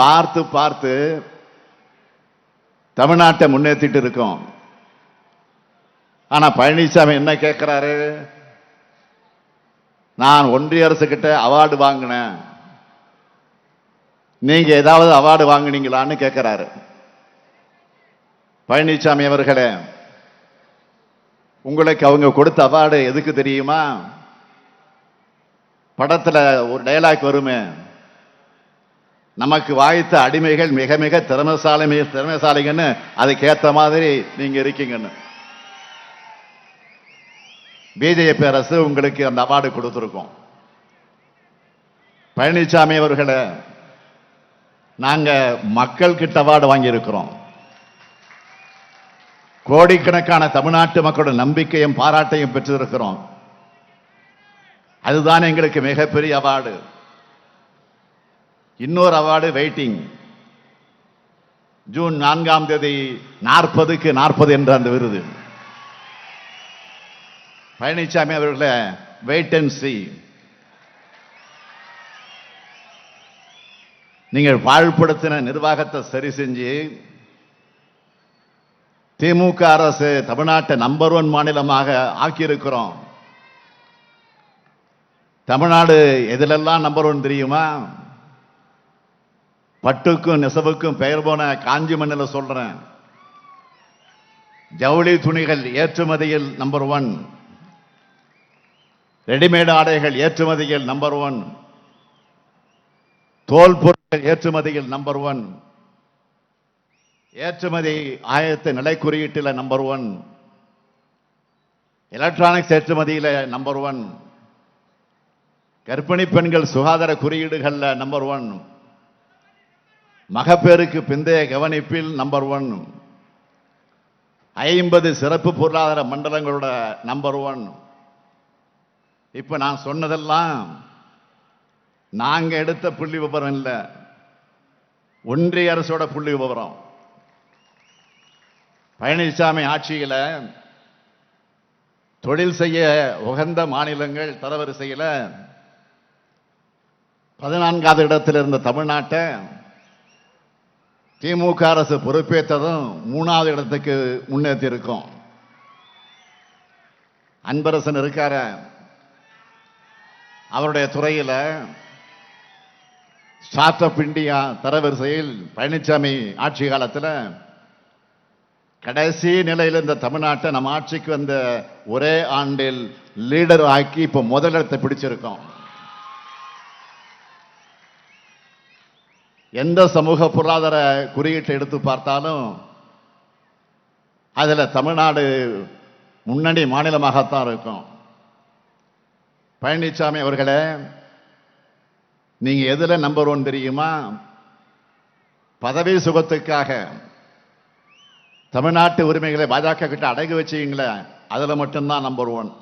பார்த்து பார்த்து தமிழ்நாட்டை முன்னேற்றிட்டு இருக்கோம். ஆனா பழனிசாமி என்ன கேட்கிறாரு நான் ஒன்றிய அரசு கிட்ட அவார்டு வாங்கினேன். நீங்க ஏதாவது அவார்டு வாங்கினீங்களான்னு கேட்கிறாரு பழனிசாமி அவர்களே உங்களுக்கு அவங்க கொடுத்த அவார்டு எதுக்கு தெரியுமா? படத்துல ஒரு டைலாக் வருமே. நமக்கு வாய்த்த அடிமைகள் மிக மிக திறமசாலை மிக திறமைசாலிங்கன்னு அதுக்கேத்த மாதிரி நீங்க இருக்கீங்கன்னு. பிஜேபி அரசு உங்களுக்கு அந்த அவார்டு கொடுத்துருக்கோம். பழனிசாமி அவர்களை நாங்க மக்கள் கிட்ட அவார்டு வாங்கியிருக்கிறோம். கோடிக்கணக்கான தமிழ்நாட்டு மக்களோட நம்பிக்கையும் பாராட்டையும் பெற்றிருக்கிறோம். அதுதான் எங்களுக்கு மிகப்பெரிய அவார்டு. இன்னொரு அவார்டு வெயிட்டிங். ஜூன் நான்காம் தேதி நாற்பதுக்கு நாற்பது என்ற அந்த விருது. பழனிசாமி அவர்களை வெயிட் அண்ட் சி நீங்கள் வாழ்படுத்தின நிர்வாகத்தை சரி செஞ்சு திமுக அரசு தமிழ்நாட்டை நம்பர் ஒன் மாநிலமாக ஆக்கியிருக்கிறோம். தமிழ்நாடு எதிலெல்லாம் நம்பர் ஒன் தெரியுமா? பட்டுக்கும் நெசவுக்கும் பெயர் போன காஞ்சி மண்ணில் சொல்றேன். ஜவுளி துணிகள் ஏற்றுமதியில் நம்பர் ஒன் ரெடிமேட் ஆடைகள் ஏற்றுமதியில் நம்பர் ஒன் தோல் பொருட்கள் ஏற்றுமதியில் நம்பர் ஒன் ஏற்றுமதி ஆயத்த நிலை குறியீட்டில் நம்பர் ஒன் எலக்ட்ரானிக்ஸ் ஏற்றுமதியில் நம்பர் ஒன் கர்ப்பிணி பெண்கள் சுகாதார குறியீடுகளில் நம்பர் ஒன் மகப்பேருக்கு பிந்தைய கவனிப்பில் நம்பர் ஒன் ஐம்பது சிறப்பு பொருளாதார மண்டலங்களோட நம்பர் ஒன் இப்போ நான் சொன்னதெல்லாம் நாங்கள் எடுத்த புள்ளி விவரம் இல்லை. ஒன்றிய அரசோட புள்ளி விவரம். பழனிசாமி ஆட்சியில் தொழில் செய்ய உகந்த மாநிலங்கள் தரவரிசையில் பதினான்காவது இடத்தில் இருந்த தமிழ்நாட்டை திமுக அரசு பொறுப்பேற்றதும் மூணாவது இடத்துக்கு முன்னேற்றி இருக்கும் அன்பரசன் இருக்கார அவருடைய துறையில் ஸ்டார்ட் அப் இந்தியா தரவரிசையில் பழனிசாமி ஆட்சி காலத்தில் கடைசி நிலையில் இருந்த தமிழ்நாட்டை நம்ம ஆட்சிக்கு வந்த ஒரே ஆண்டில் லீடர் ஆக்கி இப்போ முதலிடத்தை பிடிச்சிருக்கோம். எந்த சமூக பொருளாதார குறியீட்டை எடுத்து பார்த்தாலும் அதில் தமிழ்நாடு முன்னணி மாநிலமாகத்தான் இருக்கும். பழனிசாமி அவர்களே நீங்கள் எதில் நம்பர் ஒன் தெரியுமா? பதவி சுகத்துக்காக. தமிழ்நாட்டு உரிமைகளை பாஜக கிட்ட அடகு வச்சீங்களே அதில் மட்டும்தான் நம்பர் ஒன்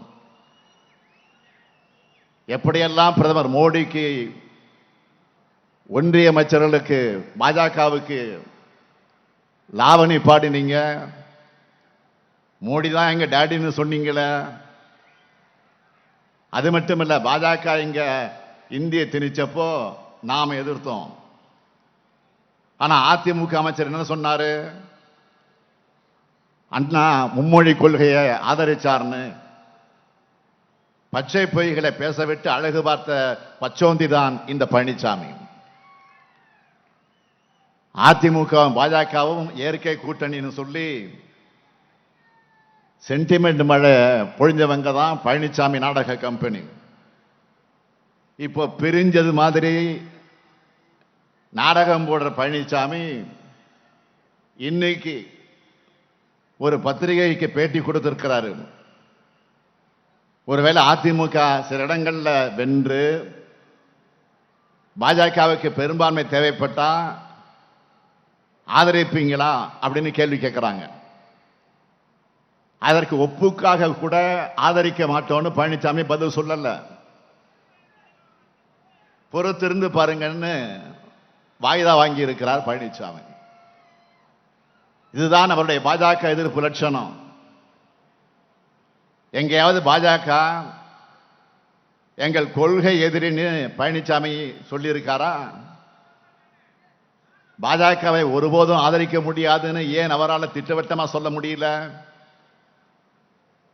எப்படியெல்லாம் பிரதமர் மோடிக்கு ஒன்றிய அமைச்சர்களுக்கு பாஜகவுக்கு லாவணி பாடினீங்க. மோடி தான் எங்க டேடின்னு சொன்னீங்களே. அது மட்டும் இல்லை பாஜக இங்க இந்திய திணிச்சப்போ நாம எதிர்த்தோம். ஆனா அதிமுக அமைச்சர் என்ன சொன்னாரு? அண்ணா மும்மொழி கொள்கையை ஆதரிச்சார்னு. பச்சை பொய்களை பேசவிட்டு அழகு பார்த்த பச்சோந்தி தான் இந்த பழனிசாமி அதிமுகவும் பாஜகவும் இயற்கை கூட்டணின்னு சொல்லி சென்டிமெண்ட் மழை பொழிஞ்சவங்க தான் பழனிசாமி நாடக கம்பெனி இப்போ பிரிஞ்சது மாதிரி நாடகம் போடுற பழனிசாமி இன்னைக்கு ஒரு பத்திரிகைக்கு பேட்டி கொடுத்திருக்கிறாரு. ஒருவேளை அதிமுக சில இடங்களில் வென்று பாஜகவுக்கு பெரும்பான்மை தேவைப்பட்டால் ஆதரிப்பீங்களா அப்படின்னு கேள்வி கேட்குறாங்க அதற்கு ஒப்புக்காக கூட ஆதரிக்க மாட்டோம்னு பழனிசாமி பதில் சொல்லலை. பொறுத்திருந்து பாருங்கன்னு வாய்தா வாங்கி இருக்கிறார் பழனிசாமி இதுதான் அவருடைய பாஜக எதிர்ப்பு லட்சணம். எங்கேயாவது பாஜக எங்கள் கொள்கை எதிரின்னு பழனிசாமி சொல்லியிருக்காரா? பாஜகவை ஒருபோதும் ஆதரிக்க முடியாதுன்னு ஏன் அவரால் திட்டவட்டமாக சொல்ல முடியல?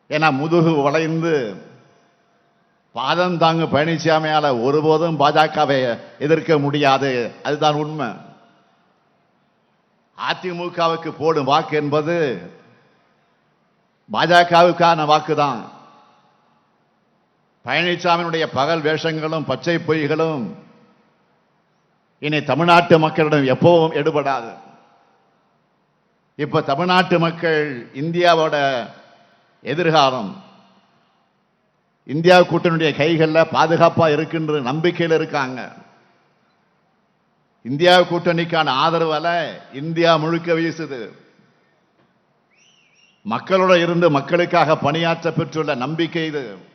ஏன்னா முதுகு வளைந்து பாதம் தாங்க பழனிசாமியால் ஒருபோதும் பாஜகவை எதிர்க்க முடியாது. அதுதான் உண்மை. அதிமுகவுக்கு போடும் வாக்கு என்பது பாஜகவுக்கான வாக்கு தான் பழனிசாமியினுடைய பகல் வேஷங்களும் பச்சை பொய்களும் இனி தமிழ்நாட்டு மக்களிடம் எப்பவும் எடுபடாது. இப்போ தமிழ்நாட்டு மக்கள் இந்தியாவோட எதிர்காலம் இந்தியா கூட்டணியுடைய கைகளில் பாதுகாப்பா இருக்குன்ற நம்பிக்கையில் இருக்காங்க. இந்தியா கூட்டணிக்கான ஆதரவால் இந்தியா முழுக்க வீசுது. மக்களோட இருந்து மக்களுக்காக பணியாற்ற பெற்றுள்ள நம்பிக்கை இது.